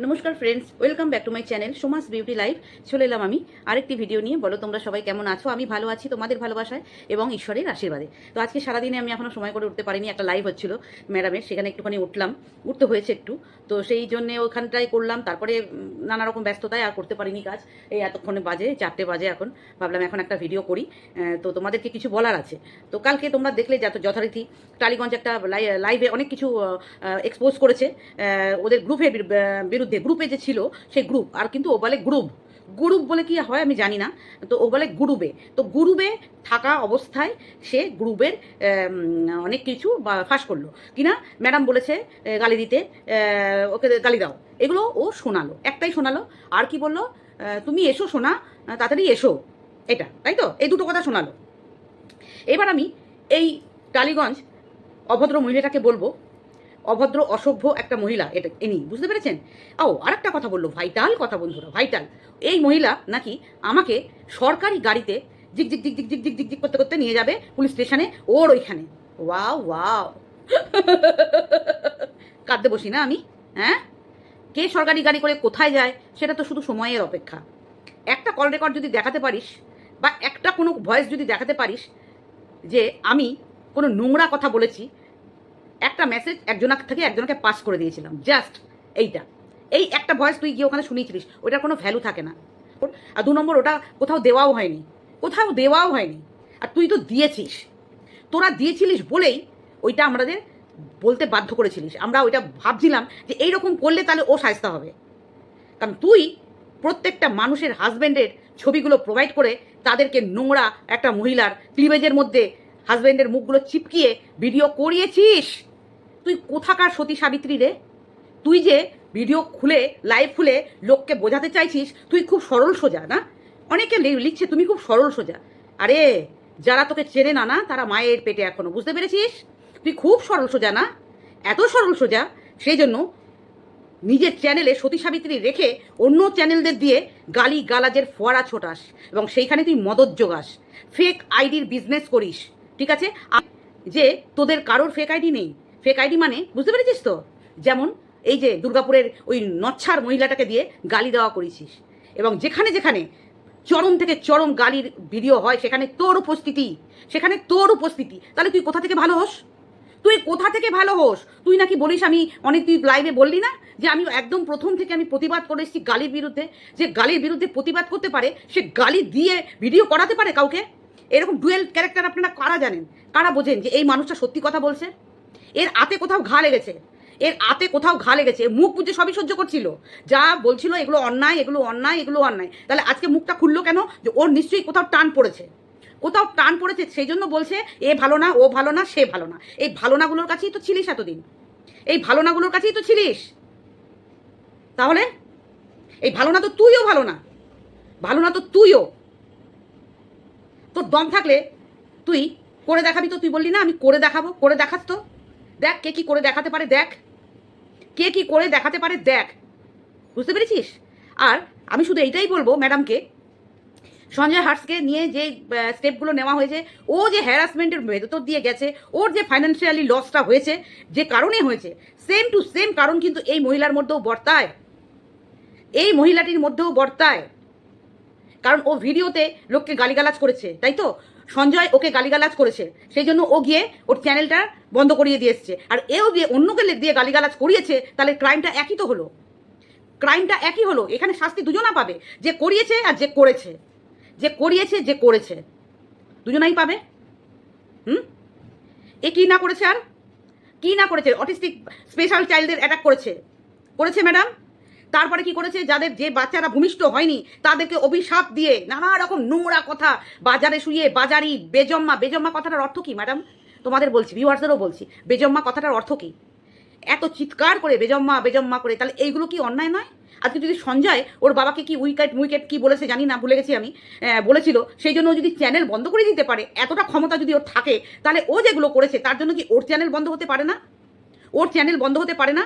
নমস্কার friends welcome back to my channel Soma's beauty life চলে এলাম আমি আরেকটি ভিডিও নিয়ে। বলো তোমরা সবাই কেমন আছো? আমি ভালো আছি তোমাদের ভালোবাসায় এবং ঈশ্বরের আশীর্বাদে। তো আজকে সারাদিনে আমি এখনও সময় করে উঠতে পারিনি একটা লাইভ হচ্ছিল ম্যাডামের সেখানে একটুখানি উঠলাম উঠতে হয়েছে একটু। তো সেই জন্যে ওখানটাই করলাম তারপরে নানা রকম ব্যস্ততায় আর করতে পারিনি কাজ। এই এতক্ষণে বাজে চারটে বাজে এখন ভাবলাম এখন একটা ভিডিও করি। তো তোমাদেরকে কিছু বলার আছে। তো কালকে তোমরা দেখলে যথারীতি টালিগঞ্জ একটা লাইভে অনেক কিছু এক্সপোজ করেছে। ওদের গ্রুপের বিরু- আহ, বিরুদ্ধে গ্রুপে যে ছিল সেই গ্রুপ আর কিন্তু ও বলে গ্রুপ গ্রুপ বলে কি হয় আমি জানি না, তো ও বলে গ্রুপে তো গ্রুপে থাকা অবস্থায় সে গ্রুপের অনেক কিছু ফাঁস করল। কিনা? ম্যাডাম বলেছে গালি দিতে ওকে গালি দাও। এগুলো ও শোনালো, একটাই শোনালো। আর কি বলল? তুমি এসো শোনা তাড়াতাড়ি এসো। এটা, তাই তো? এই দুটো কথা শোনালো। এবার আমি এই টালিগঞ্জ অভদ্র মহিলাটাকে বলব অভদ্র, অসভ্য একটা মহিলা এটা ইনি বুঝতে পেরেছেন? ও, আরেকটা কথা বলল, ভাইটাল কথা বন্ধুরা, ভাইটাল। এই মহিলা নাকি আমাকে সরকারি গাড়িতে জিক জিক জিক জিক জিক জিক জিক জিক করতে করতে নিয়ে যাবে পুলিশ স্টেশনে ওর ওইখানে। Wow wow. কাঁদতে বসি না আমি? হ্যাঁ? কে সরকারি গাড়ি করে কোথায় যায়, সেটা তো শুধু সময়ের অপেক্ষা। একটা কল রেকর্ড যদি দেখাতে পারিস বা একটা কোনো ভয়েস যদি দেখাতে পারিস যে আমি কোনো নোংরা কথা বলেছি একটা মেসেজ একজনার থেকে একজনকে পাস করে দিয়েছিলাম জাস্ট এইটা। এই একটা ভয়েস তুই গিয়ে ওখানে শুনিয়েছিলিস ওটার কোনো ভ্যালু থাকে না। আর দু নম্বর, ওটা কোথাও দেওয়াও হয়নি, কোথাও দেওয়াও হয়নি। আর তুই তো দিয়েছিস। তোরা দিয়েছিলিস বলেই ওইটা আমাদের বলতে বাধ্য করেছিলিস। আমরা ওইটা ভাবছিলাম যে এইরকম করলে তাহলে ও সাজতে হবে। কারণ তুই প্রত্যেকটা মানুষের হাজব্যান্ডের ছবিগুলো প্রোভাইড করে তাদেরকে নোংরা একটা মহিলার ক্লিভেজের মধ্যে হাজব্যান্ডের মুখগুলো চিপকিয়ে ভিডিও করিয়েছিস। তুই কোথাকার সতী সাবিত্রী রে? তুই যে ভিডিও খুলে লাইভ খুলে লোককে বোঝাতে চাইছিস, তুই খুব সরল সোজা, না? অনেকে লিখছে, তুমি খুব সরল সোজা। আরে, যারা তোকে চেনে না না, তারা মায়ের পেটে এখনও, বুঝতে পেরেছিস? তুই খুব সরল সোজা, না? এত সরল সোজা সেই জন্য নিজের চ্যানেলে সতী সাবিত্রী রেখে অন্য চ্যানেলদের দিয়ে গালি গালাজের ফোয়ারা ছোটাস এবং সেইখানে তুই মদত যোগাস। ফেক আইডির বিজনেস করিস, ঠিক আছে? যে তোদের কারোর ফেক আইডি নেই ফেক আইডি মানে বুঝতে পেরেছিস তো? যেমন এই যে দুর্গাপুরের ওই নচ্ছার মহিলাটাকে দিয়ে গালি দেওয়া করেছিস। এবং যেখানে যেখানে চরম থেকে চরম গালির ভিডিও হয়, সেখানে তোর উপস্থিতি, সেখানে তোর উপস্থিতি। তাহলে তুই কোথা থেকে ভালো হোস? তুই কোথা থেকে ভালো হোস? তুই নাকি বলিস আমি অনেক তুই লাইভে বললি না? যে আমি একদম প্রথম থেকে আমি প্রতিবাদ করে এসেছি গালির বিরুদ্ধে। যে গালির বিরুদ্ধে প্রতিবাদ করতে পারে, সে গালি দিয়ে ভিডিও করাতে পারে কাউকে? এরকম ডুয়েল ক্যারেক্টার আপনারা কারা জানেন? কারা বোঝেন যে এই মানুষটা সত্যি কথা বলছে? এর আতে কোথাও ঘা লেগেছে। এর আতে কোথাও ঘা লেগেছে। মুখ বুঝে সবই সহ্য করছিল। যা বলছিল এগুলো অন্যায় এগুলো অন্যায় এগুলো অন্যায়। তাহলে আজকে মুখটা খুললো কেন? যে ওর নিশ্চয়ই কোথাও টান পড়েছে। কোথাও টান পড়েছে, সেই জন্য বলছে, এ ভালো না, ও ভালো না, সে ভালো না। এই ভালো নাগুলোর কাছেই তো ছিলিস এতদিন। এই ভালো নাগুলোর কাছেই তো ছিলিস। তাহলে এই ভালো না তো তুইও ভালো না। ভালো না তো তুইও। তোর দম থাকলে তুই করে দেখাবি তো, তুই বললি, না, আমি করে দেখাবো, করে দেখাস তো। দেখ, কে কি করে দেখাতে পারে দেখ। কে কি করে দেখাতে পারে দেখ। বুঝতে পেরেছিস? আর আমি শুধু এইটাই বলব ম্যাডামকে, সঞ্জয় হার্সকে নিয়ে যে স্টেপগুলো নেওয়া হয়েছে, ও যে হ্যারাসমেন্টের ভেতর দিয়ে গেছে, ওর যে ফাইন্যান্সিয়ালি লসটা হয়েছে, যে কারণে হয়েছে সেম টু সেম কারণ কিন্তু এই মহিলার মধ্যেও বর্তায়। এই মহিলাটির মধ্যেও বর্তায়। কারণ ও ভিডিওতে লোককে গালিগালাজ করেছে, তাই তো? সঞ্জয় ওকে গালিগালাজ করেছে, সেই জন্য ও গিয়ে ওর চ্যানেলটা বন্ধ করিয়ে দিয়ে এসছে। আর এও গিয়ে অন্যকে দিয়ে গালিগালাজ করিয়েছে, তাহলে ক্রাইমটা একই তো হলো। ক্রাইমটা একই হলো, এখানে শাস্তি দুজনা পাবে, যে করিয়েছে আর যে করেছে। যে করিয়েছে, যে করেছে। দুজনাই পাবে। হুম? এ কি না করেছে আর? কি না করেছে? অটিস্টিক স্পেশাল চাইল্ডদের অ্যাটাক করেছে। করেছে ম্যাডাম তারপরে কি করেছে? যাদের যে বাচ্চারা ভূমিষ্ঠ হয়নি, তাদেরকে অভিশাপ দিয়ে নানা রকম নোংরা কথা বাজারে শুয়ে বাজারি বেজম্মা বেজম্মা কথাটার অর্থ কি ম্যাডাম তোমাদের বলছি ভিউয়ার্সদেরও বলছি, বেজম্মা কথাটার অর্থ কি? এত চিৎকার করে বেজম্মা বেজম্মা করে, তাহলে এইগুলো কি অন্যায় নয়? আজকে যদি সঞ্জয়, ওর বাবাকে কি উইকেট উইকেট কি বলেছে জানি না, ভুলে গেছি আমি বলেছিল, সেই জন্য ও যদি চ্যানেল বন্ধ করে দিতে পারে, এতটা ক্ষমতা যদি ওর থাকে, তাহলে ও যেগুলো করেছে, তার জন্য কি ওর চ্যানেল বন্ধ হতে পারে না? ওর চ্যানেল বন্ধ হতে পারে না?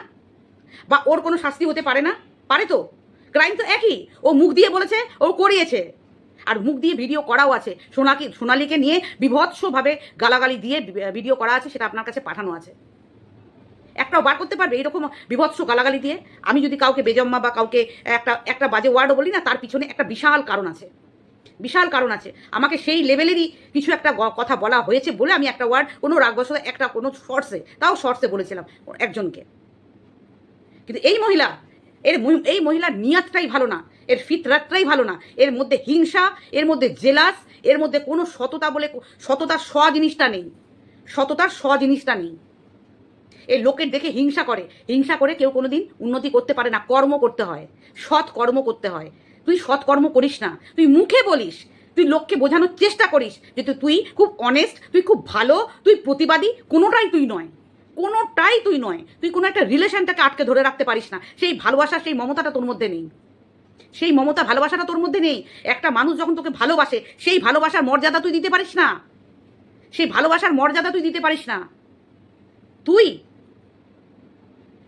বা ওর কোনো শাস্তি হতে পারে না? পারে তো। ক্রাইম তো একই। ও মুখ দিয়ে বলেছে, ও করিয়েছে। আর মুখ দিয়ে ভিডিও করাও আছে। সোনাকি, সোনালিকে নিয়ে বিভৎসভাবে গালাগালি দিয়ে ভিডিও করা আছে, সেটা আপনার কাছে পাঠানো আছে। একটাও বার করতে পারবে এরকম বিভৎস গালাগালি দিয়ে। আমি যদি কাউকে বেজম্মা বা কাউকে একটা একটা বাজে ওয়ার্ডও বলি না, তার পিছনে একটা বিশাল কারণ আছে। বিশাল কারণ আছে। আমাকে সেই লেভেলেরই কিছু একটা কথা বলা হয়েছে বলে আমি একটা ওয়ার্ড কোনো রাগবশত, একটা কোনো শর্টসে তাও শর্টসে বলেছিলাম একজনকে। কিন্তু এই মহিলা এর এই মহিলার নিয়াতটাই ভালো না, এর ফিতরাতটাই ভালো না, এর মধ্যে হিংসা, এর মধ্যে জেলাস, এর মধ্যে কোনো সততা বলে সততার স জিনিসটা নেই, সততার স জিনিসটা নেই। এই লোকের দেখে হিংসা করে হিংসা করে কেউ কোনো দিন উন্নতি করতে পারে না, কর্ম করতে হয়, সৎ কর্ম করতে হয়। তুই সৎ কর্ম করিস না, তুই মুখে বলিস, তুই লোককে বোঝানোর চেষ্টা করিস যে তুই খুব অনেস্ট তুই খুব ভালো, তুই প্রতিবাদী, কোনোটাই তুই নয়। কোনোটাই তুই নয়। তুই কোনো একটা রিলেশনটাকে আটকে ধরে রাখতে পারিস না। সেই ভালোবাসা, সেই মমতাটা তোর মধ্যে নেই। সেই মমতা ভালোবাসাটা তোর মধ্যে নেই। একটা মানুষ যখন তোকে ভালোবাসে, সেই ভালোবাসার মর্যাদা তুই দিতে পারিস না। সেই ভালোবাসার মর্যাদা তুই দিতে পারিস না। তুই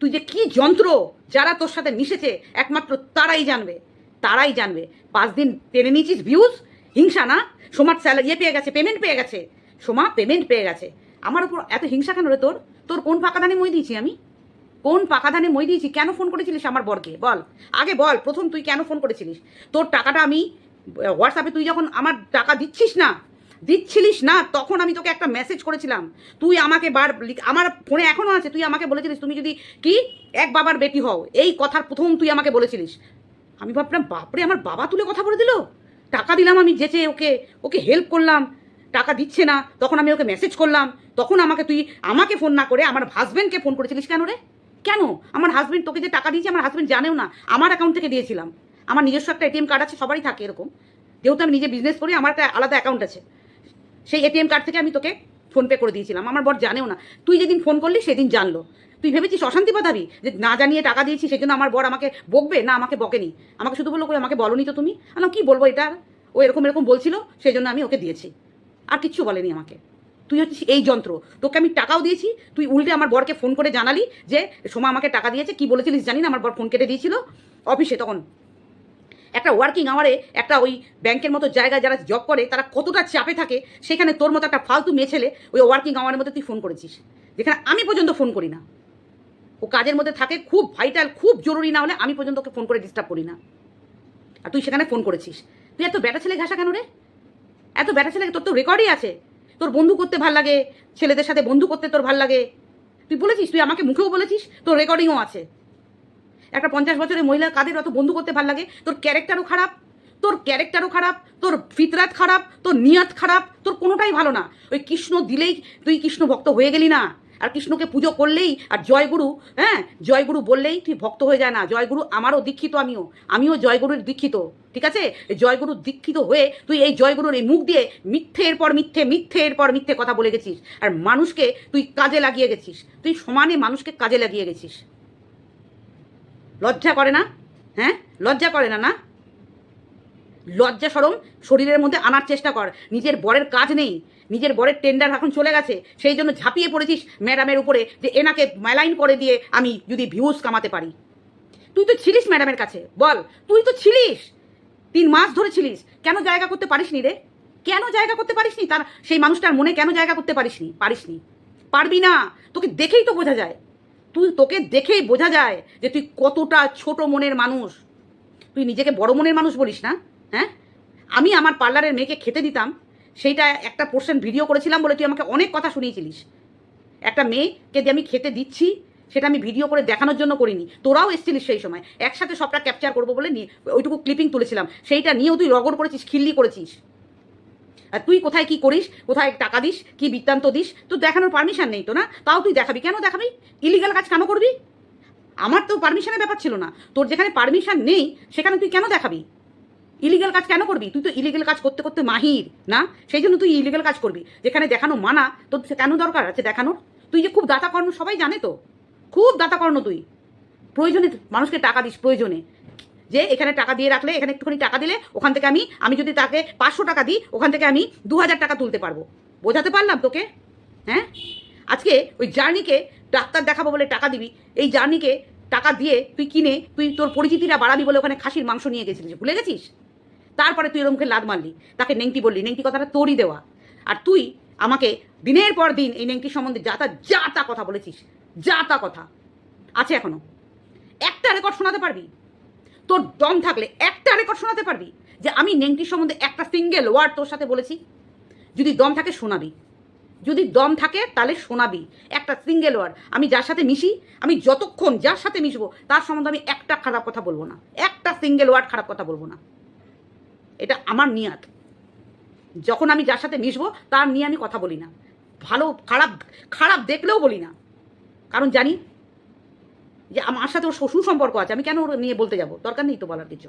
তুই যে কি যন্ত্র যারা তোর সাথে মিশেছে, একমাত্র তারাই জানবে। তারাই জানবে। পাঁচ দিন টেনে নিয়েছিস ভিউজ হিংসা না। সোমার স্যালারি ইয়ে পেয়ে গেছে পেমেন্ট পেয়ে গেছে। সোমা পেমেন্ট পেয়ে গেছে। আমার উপর এত হিংসা কেন রে তোর? তোর কোন পাকা ধানে মই দিয়েছি আমি? কোন পাকা ধানে মই দিয়েছি? কেন ফোন করেছিলিস আমার বরকে? বল। আগে বল, প্রথম তুই কেন ফোন করেছিলিস? তোর টাকাটা আমি হোয়াটসঅ্যাপে তুই যখন আমার টাকা দিচ্ছিস না, দিচ্ছিলিস না, তখন আমি তোকে একটা মেসেজ করেছিলাম। তুই আমাকে বার আমার ফোনে এখনও আছে, তুই আমাকে বলেছিলিস, তুমি যদি কি? এক বাবার বেটি হও, এই কথার প্রথম তুই আমাকে বলেছিলিস। আমি ভাবলাম, বাপরে, আমার বাবা তুলে কথা বলে দিল? টাকা দিলাম আমি, যেচে ওকে ওকে হেল্প করলাম। টাকা দিচ্ছে না, তখন আমি ওকে মেসেজ করলাম, তখন আমাকে তুই আমাকে ফোন না করে আমার হাজব্যান্ডকে ফোন করেছিলিস কেন রে? কেন? আমার হাজব্যান্ড তোকে যে টাকা দিয়েছে, আমার হাজব্যান্ড জানেও না, আমার অ্যাকাউন্ট থেকে দিয়েছিলাম। আমার নিজস্ব একটা এটিএম কার্ড আছে, সবারই থাকে এরকম। যেহেতু আমি নিজে বিজনেস করি, আমার একটা আলাদা অ্যাকাউন্ট আছে। সেই এটিএম কার্ড থেকে আমি তোকে ফোনপে করে দিয়েছিলাম। আমার বর জানেও না। তুই যেদিন ফোন করলি, সেদিন জানলো। তুই ভেবেছিস অশান্তি পাঠাবি যে না জানিয়ে টাকা দিয়েছি সেই জন্য আমার বর আমাকে বকবে? না, আমাকে বকেনি। আমাকে শুধু বলল, কই, আমাকে বলনি তো তুমি? আমি কি বলব এটা? ও এরকম এরকম বলছিল সেই জন্য আমি ওকে দিয়েছি। আর কিচ্ছু বলেনি আমাকে। তুই হচ্ছিস এই যন্ত্র। তোকে আমি টাকাও দিয়েছি, তুই উল্টে আমার বরকে ফোন করে জানালি যে, সোমা আমাকে টাকা দিয়েছে, কি বলেছিলিস জানি না, আমার বর ফোন কেটে দিয়েছিল অফিসে তখন। একটা ওয়ার্কিং আওয়ারে একটা ওই ব্যাংকের মতো জায়গায় যারা জব করে, তারা কতটা চাপে থাকে, সেখানে তোর মতো একটা ফালতু মেয়ে ছেলে ওই ওয়ার্কিং আওয়ারের মধ্যে তুই ফোন করেছিস। যেখানে আমি পর্যন্ত ফোন করি না। ও কাজের মধ্যে থাকে, খুব ভাইটাল খুব জরুরি না হলে আমি পর্যন্ত ওকে ফোন করে ডিস্টার্ব করি না। আর তুই সেখানে ফোন করেছিস। তুই এত ব্যাটা ছেলে ঘাসা কেন রে? এত ব্যাটা ছেলে তোর তো রেকর্ডই আছে। তোর বন্ধু করতে ভালো লাগে, ছেলেদের সাথে বন্ধু করতে তোর ভালো লাগে। তুই বলেছিস, তুই আমাকে মুখেও বলেছিস, তোর রেকর্ডিংও আছে। একটা পঞ্চাশ বছরের মহিলা কাদের অত বন্ধু করতে ভালো লাগে? তোর ক্যারেক্টারও খারাপ, তোর ক্যারেক্টারও খারাপ, তোর ফিতরাত খারাপ, তোর নিয়াত খারাপ, তোর কোনোটাই ভালো না। ওই কৃষ্ণ দিলেই তুই কৃষ্ণ ভক্ত হয়ে গেলি না। আর কৃষ্ণকে পুজো করলেই আর জয়গুরু হ্যাঁ জয়গুরু বললেই তুই ভক্ত হয়ে যায় না। জয়গুরু আমারও দীক্ষিত আমিও। আমিও জয়গুরুর দীক্ষিত, ঠিক আছে? জয়গুরু দীক্ষিত হয়ে তুই এই জয়গুরুর এই মুখ দিয়ে মিথ্যের পর মিথ্যে, মিথ্যের পর মিথ্যে কথা বলে গেছিস। আর মানুষকে তুই কাজে লাগিয়ে গেছিস। তুই সমানে মানুষকে কাজে লাগিয়ে গেছিস। লজ্জা করে না? হ্যাঁ? লজ্জা করে না না? লজ্জা সরম শরীরের মধ্যে আনার চেষ্টা কর। নিজের বরের কাজ নেই। নিজের বরের টেন্ডার এখন চলে গেছে। সেই জন্য ঝাঁপিয়ে পড়েছিস ম্যাডামের উপরে যে এনাকে ম্যালাইন করে দিয়ে আমি যদি ভিউজ কামাতে পারি। তুই তো ছিলিস ম্যাডামের কাছে। বল, তুই তো ছিলিস। তিন মাস ধরে ছিলিস। কেন জায়গা করতে পারিসনি রে? কেন জায়গা করতে পারিসনি? তার সেই মানুষটার মনে কেন জায়গা করতে পারিসনি? পারিসনি। পারবি না। তোকে দেখেই তো বোঝা যায়। তুই তোকে দেখেই বোঝা যায় যে তুই কতটা ছোট মনের মানুষ। তুই নিজেকে বড় মনের মানুষ বলিস না? হ্যাঁ? আমি আমার পার্লারের মেয়েকে খেতে দিতাম, সেইটা একটা পোর্শন ভিডিও করেছিলাম বলে তুই আমাকে অনেক কথা শুনিয়েছিলিস। একটা মেয়েকে যে আমি খেতে দিচ্ছি, সেটা আমি ভিডিও করে দেখানোর জন্য করিনি। তোরাও এসেছিলিস সেই সময়। একসাথে সবটা ক্যাপচার করব বলে নিয়ে ওইটুকু ক্লিপিং তুলেছিলাম। সেইটা নিয়েও তুই রগড় করেছিস, খিল্লি করেছিস। আর তুই কোথায় কি করিস, কোথায় টাকা দিস, কি বৃত্তান্ত দিস, তোর দেখানোর পারমিশন নেই তো না? তাও তুই দেখাবি। কেন দেখাবি? ইলিগাল কাজ কেন করবি? আমার তো পারমিশনের ব্যাপার ছিল না। তোর যেখানে পারমিশন নেই, সেখানে তুই কেন দেখাবি? ইলিগাল কাজ কেন করবি? তুই তো ইলিগাল কাজ করতে করতে মাহির, না? সেই জন্য তুই ইলিগাল কাজ করবি। যেখানে দেখানো মানা, তোর কেন দরকার আছে দেখানোর? তুই যে খুব দাতা কর্ণ, সবাই জানে তো। খুব দাতা কর্ণ তুই। প্রয়োজনে মানুষকে টাকা দিস, প্রয়োজনে। যে এখানে টাকা দিয়ে রাখলে, এখানে একটুখানি টাকা দিলে, ওখান থেকে আমি আমি যদি তাকে পাঁচশো টাকা দিই, ওখান থেকে আমি দু হাজার টাকা তুলতে পারব। বোঝাতে পারলাম তোকে? হ্যাঁ? আজকে ওই জার্নিকে ডাক্তার দেখাবো বলে টাকা দিবি। এই জার্নিকে টাকা দিয়ে তুই কিনে, তুই তোর পরিচিতিটা বাড়াবি বলে ওখানে খাসির মাংস নিয়ে গেছিলিস। ভুলে গেছিস? তারপরে তুই এরমকে লাদ মারলি, তাকে নেংটি বললি, নেংটি কথাটা তোরই দেওয়া। আর তুই আমাকে দিনের পর দিন এই নেংটি সম্বন্ধে যা তা যা তা কথা বলেছিস, যা তা কথা আছে এখনও। একটা রেকর্ড শোনাতে পারবি? তোর দম থাকলে একটা রেকর্ড শোনাতে পারবি? যে আমি নেংটির সম্বন্ধে একটা সিঙ্গেল ওয়ার্ড তোর সাথে বলেছি? যদি দম থাকে শোনাবি। যদি দম থাকে তাহলে শোনাবি। একটা সিঙ্গেল ওয়ার্ড আমি যার সাথে মিশি, আমি যতক্ষণ যার সাথে মিশবো, তার সম্বন্ধে আমি একটা খারাপ কথা বলব না। একটা সিঙ্গেল ওয়ার্ড খারাপ কথা বলব না। এটা আমার নিয়াত। যখন আমি যার সাথে মিশবো, তার নিয়ে আমি কথা বলি না। ভালো, খারাপ খারাপ দেখলেও বলি না। কারণ জানি যে আমার সাথে ওর শ্বশুর সম্পর্ক আছে, আমি কেন ওর নিয়ে বলতে যাব? দরকার নেই তো বলার কিছু।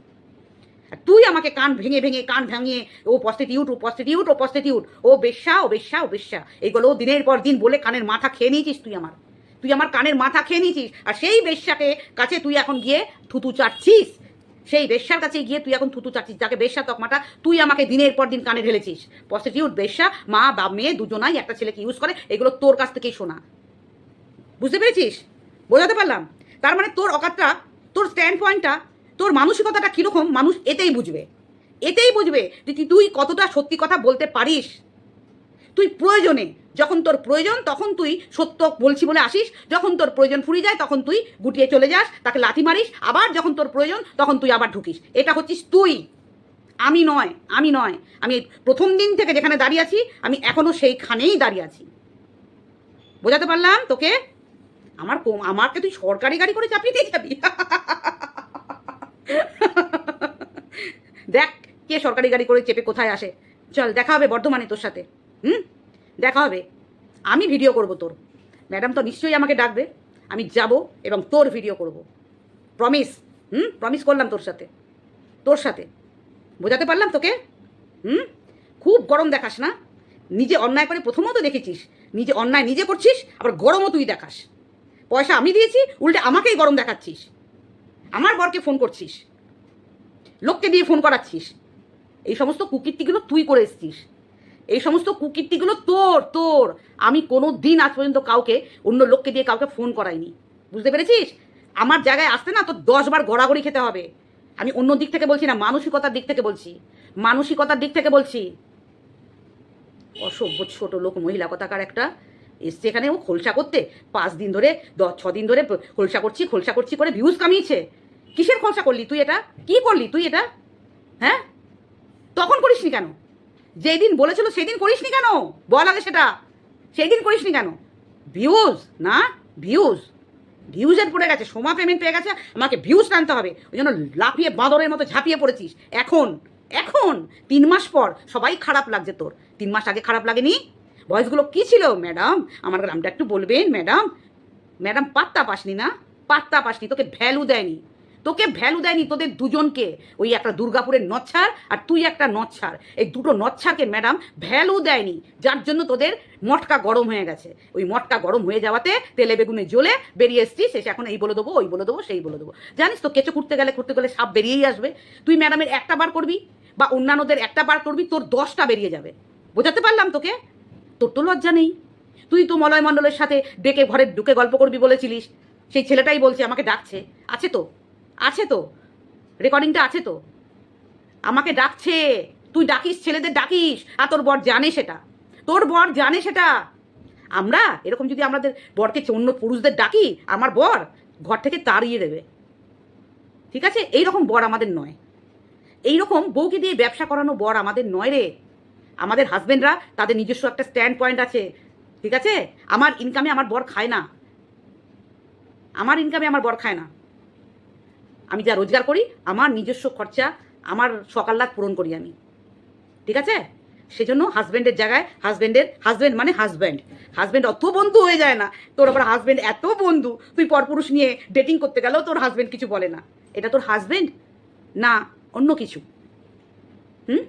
তুই আমাকে কান ভেঙে ভেঙে, কান ভাঙিয়ে, ও পস্টিটিউট ও পস্টিটিউট ও পস্টিটিউট ও বেশ্যা ও বেশ্যা ও বেশ্যা এগুলো দিনের পর দিন বলে কানের মাথা খেয়ে নিয়েছিস তুই আমার। তুই আমার কানের মাথা খেয়ে নিয়েছিস, আর সেই বেশ্যাকে কাছে তুই এখন গিয়ে থুতু চাটছিস সেই বেশ্যার কাছে গিয়ে তুই এখন থুতু চাচ্ছিস যাকে বেশ্যা তকমাটা তুই আমাকে দিনের পর দিন কানে ঢেলেছিস। পস্টিটিউট বেশ্যা, মা বা মেয়ে, দুজনাই একটা ছেলেকে ইউজ করে, এগুলো তোর কাছ থেকেই শোনা। বুঝতে পেরেছিস? বোঝাতে পারলাম? তার মানে তোর অকাতটা, তোর স্ট্যান্ড পয়েন্টটা তোর মানসিকতাটা কীরকম, মানুষ এতেই বুঝবে। এতেই বুঝবে যে তুই কতটা সত্যি কথা বলতে পারিস। তুই প্রয়োজনে, যখন তোর প্রয়োজন, তখন তুই সত্য বলছি বলে আসিস, যখন তোর প্রয়োজন ফুরিয়ে যায়, তখন তুই গুটিয়ে চলে যাস, তাকে লাথি মারিস, আবার যখন তোর প্রয়োজন, তখন তুই আবার ঢুকিস। এটা হচ্ছিস তুই। আমি নয় আমি নয়। আমি প্রথম দিন থেকে যেখানে দাঁড়িয়ে আছি, আমি এখনও সেইখানেই দাঁড়িয়ে আছি। বোঝাতে পারলাম তোকে? আমার কম আমাকে তুই সরকারি গাড়ি করে চাপিয়ে দিয়ে যাবি। দেখ, কে সরকারি গাড়ি করে চেপে কোথায় আসে? চল, দেখা হবে বর্ধমানে তোর সাথে। হুম? দেখা হবে। আমি ভিডিও করব তোর। ম্যাডাম তো নিশ্চয়ই আমাকে ডাকবে। আমি যাব এবং তোর ভিডিও করব। প্রমিস হুম? প্রমিস করলাম তোর সাথে। তোর সাথে। বোঝাতে পারলাম তোকে? হুম? খুব গরম দেখাস না? নিজে অন্যায় করে প্রথমত দেখেছিস। নিজে অন্যায় নিজে করছিস, আবার গরমও তুই দেখাস। পয়সা আমি দিয়েছি, উল্টে আমাকেই গরম দেখাচ্ছিস। আমার বরকে ফোন করছিস। লোককে দিয়ে ফোন করাচ্ছিস। এই সমস্ত কুকীর্তিগুলো তুই করে এসছিস। এই সমস্ত কুকীর্তিগুলো তোর তোর। আমি কোনো দিন আজ পর্যন্ত কাউকে, অন্য লোককে দিয়ে কাউকে ফোন করাইনি। বুঝতে পেরেছিস? আমার জায়গায় আসতে না তো দশবার গড়াগড়ি খেতে হবে। আমি অন্য দিক থেকে বলছি না, মানসিকতার দিক থেকে বলছি। মানসিকতার দিক থেকে বলছি। অসভ্য ছোট লোক, মহিলা কথাকার একটা। এসছে এখানে ও খোলসা করতে। পাঁচ দিন ধরে দশ ছ দিন ধরে খোলসা করছি খোলসা করছি করে ভিউজ কামিয়েছে। কিসের খোলসা করলি তুই এটা? কি করলি তুই এটা? হ্যাঁ? তখন করিসনি কেন? যেই দিন বলেছিল সেই দিন করিসনি কেন? বল আগে সেটা। সেই দিন করিসনি কেন? ভিউজ না? ভিউজ ভিউজের পড়ে গেছে, সোমা পেমেন্ট পেয়ে গেছে, আমাকে ভিউজ টানতে হবে। ওই জন্য লাফিয়ে বাঁদরের মতো ঝাঁপিয়ে পড়েছিস। এখন এখন, তিন মাস পর সবাই খারাপ লাগছে তোর। তিন মাস আগে খারাপ লাগেনি? ভয়েসগুলো কী ছিল? ম্যাডাম আমার নামটা একটু বলবেন ম্যাডাম ম্যাডাম পাত্তা পাসনি না? পাত্তা পাসনি, তোকে ভ্যালু দেয়নি। তোকে ভ্যালু দেয়নি তোদের দুজনকে। ওই একটা দুর্গাপুরের নচ্ছার আর তুই একটা নচ্ছার এই দুটো নচ্ছারকে ম্যাডাম ভ্যালু দেয়নি, যার জন্য তোদের মটকা গরম হয়ে গেছে। ওই মটকা গরম হয়ে যাওয়াতে তেলে বেগুনে জ্বলে বেরিয়ে এসছিস শেষে এখন এই বলে দেবো, ওই বলে দেবো, সেই বলে দেবো। জানিস তো কেঁচো করতে গেলে করতে গেলে সাপ বেরিয়েই আসবে। তুই ম্যাডামের একটা বার করবি বা অন্যান্যদের একটা বার করবি, তোর দশটা বেরিয়ে যাবে। বোঝাতে পারলাম তোকে? তোর তো লজ্জা নেই। তুই তো মলয় মণ্ডলের সাথে ডেকে ঘরে ঢুকে গল্প করবি বলেছিলিস। সেই ছেলেটাই বলছে, আমাকে ডাকছে। আছে তো? আছে তো? রেকর্ডিংটা আছে তো? আমাকে ডাকছে, তুই ডাকিস, ছেলেদের ডাকিস। আর তোর বর জানে সেটা। তোর বর জানে সেটা। আমরা, এরকম যদি আমাদের বরকে অন্য পুরুষদের ডাকি, আমার বর ঘর থেকে তাড়িয়ে দেবে। ঠিক আছে? এই রকম বর আমাদের নয়। এই রকম বউকে দিয়ে ব্যবসা করানো বর আমাদের নয় রে। আমাদের হাজব্যান্ডরা তাদের নিজস্ব একটা স্ট্যান্ড পয়েন্ট আছে। ঠিক আছে? আমার ইনকামে আমার বর খায় না। আমার ইনকামে আমার বর খায় না। আমি যা রোজগার করি, আমার নিজস্ব খরচা, আমার সকাল রাত পূরণ করি আমি। ঠিক আছে? সেজন্য হাজব্যান্ডের জায়গায় হাজব্যান্ডের হাজব্যান্ড মানে হাজব্যান্ড হাজব্যান্ড অত বন্ধু হয়ে যায় না। তোর আবার হাজব্যান্ড এত বন্ধু, তুই পরপুরুষ নিয়ে ডেটিং করতে গেলেও তোর হাজব্যান্ড কিছু বলে না। এটা তোর হাজব্যান্ড না, অন্য কিছু। হুম?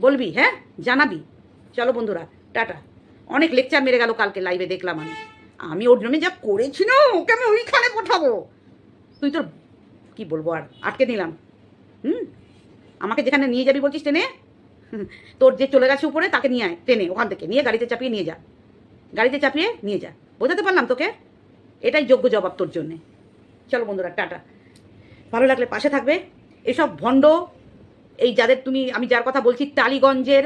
বলবি হ্যাঁ? জানাবি। চলো বন্ধুরা, টাটা। অনেক লেকচার মেরে গেল কালকে লাইভে দেখলাম আমি। আমি ওর জন্য যা করেছি না, ওকে আমি ওইখানে পাঠাবো। তুই তোর কি বলব আর আটকে নিলাম হুম? আমাকে যেখানে নিয়ে যাবি বলছিস হুম, তোর যে চলে গেছে উপরে তাকে নিয়ে আয় টেনে ওখান থেকে। নিয়ে গাড়িতে চাপিয়ে নিয়ে যা। গাড়িতে চাপিয়ে নিয়ে যা। বোঝাতে পারলাম তোকে? এটাই যোগ্য জবাব তোর জন্যে। চলো বন্ধুরা টাটা। ভালো লাগলে পাশে থাকবে। এসব ভণ্ড এই যাদের তুমি আমি যার কথা বলছি টালিগঞ্জের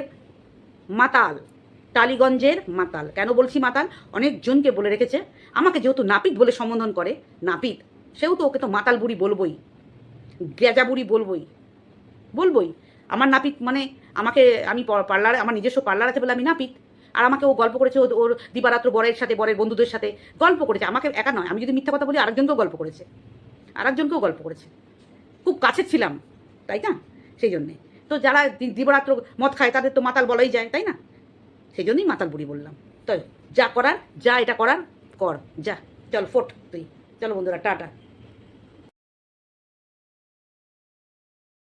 মাতাল। টালিগঞ্জের মাতাল। কেন বলছি মাতাল? অনেকজনকে বলে রেখেছে। আমাকে যেহেতু নাপিত বলে সম্বোধন করে নাপিত সেও তো ওকে তো মাতাল বুড়ি বলবই, গেজা বুড়ি বলবই বলবই। আমার নাপিত মানে আমাকে আমি পার্লারে, আমার নিজস্ব পার্লার আছে বলে আমি নাপিত, আর আমাকে ও গল্প করেছে, ওর দিবারাত্র বরের সাথে, বরের বন্ধুদের সাথে গল্প করেছে। আমাকে একা নয়, আমি যদি মিথ্যা কথা বলি, আরেকজনকেও গল্প করেছে, আরেকজনকেও গল্প করেছে। খুব কাছে ছিলাম, তাই না? সেই জন্যে। তো যারা দিবারাত্র মদ খায়, তাদের তো মাতাল বলাই যায়, তাই না? সেই জন্যই মাতাল বুড়ি বললাম। তো যা করার, যা এটা করার, কর, যা, চল, ফোট তুই। চলো বন্ধুরা টাটা